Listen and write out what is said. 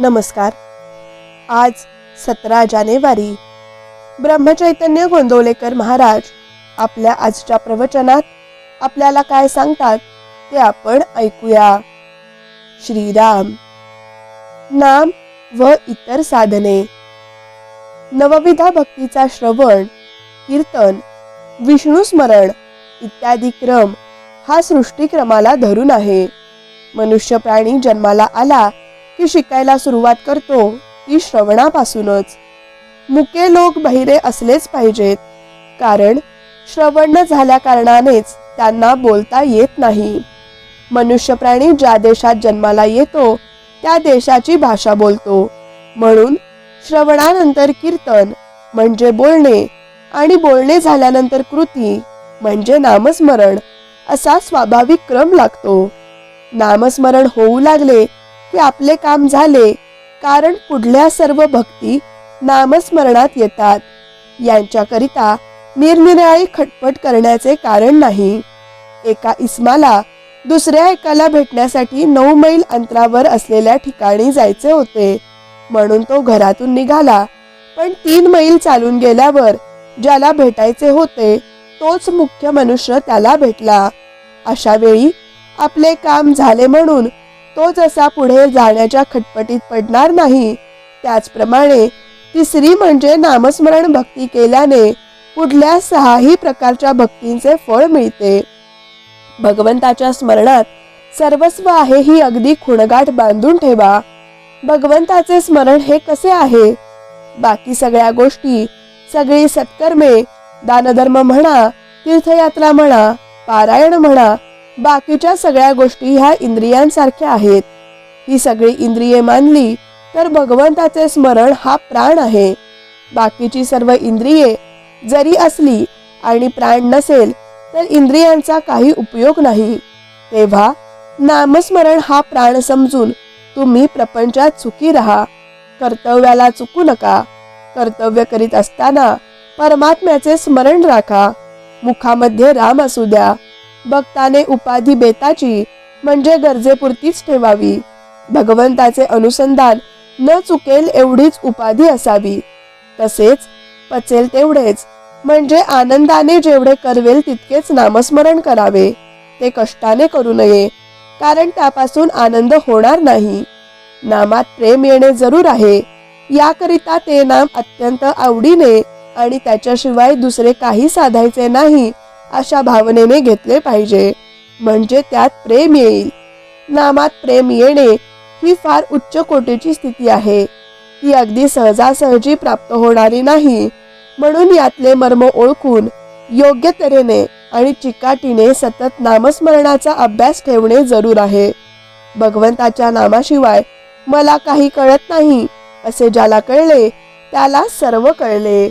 नमस्कार. आज सतरा जानेवारी ब्रह्मचैतन्य गोंदवलेकर महाराज आपल्या आजच्या प्रवचनात आपल्याला काय सांगतात ते आपण ऐकूया. श्रीराम. नाम व इतर साधने. नवविधा भक्तीचा श्रवण कीर्तन विष्णू स्मरण इत्यादी क्रम हा सृष्टिक्रमाला धरून आहे. मनुष्य प्राणी जन्माला आला की शिकायला सुरुवात करतो ती श्रवणापासूनच. मुके लोक बहिरे असलेच पाहिजेत. कारण श्रवण न झाल्या कारणानेच त्यांना बोलता येत नाही. मनुष्य प्राणी ज्या देशात जन्माला येतो त्या देशाची भाषा बोलतो. म्हणून श्रवणानंतर कीर्तन म्हणजे बोलणे आणि बोलणे झाल्यानंतर कृती म्हणजे नामस्मरण असा स्वाभाविक क्रम लागतो. नामस्मरण होऊ लागले की आपले काम झाले कारण पुढल्या सर्व भक्ती नामस्मरणात येतात. यांच्याकरिता निरनिराळी खटपट करण्याचे कारण नाही. एका इस्माला दुसऱ्या एकाला भेटण्यासाठी नऊ मैल अंतरावर असलेल्या ठिकाणी जायचे होते. म्हणून तो घरातून निघाला पण तीन मैल चालून गेल्यावर ज्याला भेटायचे होते तोच मुख्य मनुष्य त्याला भेटला. अशा वेळी आपले काम झाले म्हणून तो जसा पुढे जाण्याच्या खटपटीत पडणार नाही. त्याचप्रमाणे तिसरी म्हणजे नामस्मरण भक्ती केल्याने पुढल्या सहाही प्रकारच्या भक्तींचे फळ मिळते. भगवंताच्या स्मरणात सर्वस्व आहे ही अगदी खुणगाठ बांधून ठेवा. भगवंताचे स्मरण हे कसे आहे? बाकी सगळ्या गोष्टी सगळी सत्कर्मे दानधर्म म्हणा तीर्थयात्रा म्हणा पारायण म्हणा बाकीच्या सगळ्या गोष्टी ह्या इंद्रियांसारख्या आहेत. ही सगळी इंद्रिये मानली तर भगवंताचे स्मरण हा प्राण आहे. बाकीची सर्व इंद्रिये जरी असली आणि प्राण नसेल तर इंद्रियांचा काही उपयोग नाही. तेव्हा नामस्मरण हा प्राण समजून तुम्ही प्रपंचात चुकी राहा. कर्तव्याला चुकू नका. कर्तव्य करीत असताना परमात्म्याचे स्मरण राखा. मुखामध्ये राम असू द्या. भक्ताने उपाधी बेताची म्हणजे गरजेपुरतीच ठेवावी. भगवंताचे अनुसंधान न चुकेल एवढीच उपाधी असावी. तसेच पचेल तेवढेच म्हणजे आनंदाने जेवढे करवेल तितकेच नामस्मरण करावे. ते कष्टाने करू नये कारण त्यापासून आनंद होणार नाही. नामात प्रेम येणे जरूर आहे याकरिता ते नाम अत्यंत आवडीने आणि त्याच्याशिवाय दुसरे काही साधायचे नाही अशा भावनेने घेतले पाहिजे. म्हणजे त्यात प्रेम येईल. नामात प्रेम येणे ही फार उच्च कोटीची स्थिती आहे. ती अगदी सहजासहजी प्राप्त होणारी नाही. म्हणून यातले मर्म ओळखून योग्य तऱ्हेने आणि चिकाटीने सतत नामस्मरणाचा अभ्यास ठेवणे जरूर आहे. भगवंताच्या नामाशिवाय मला काही कळत नाही असे ज्याला कळले त्याला सर्व कळले.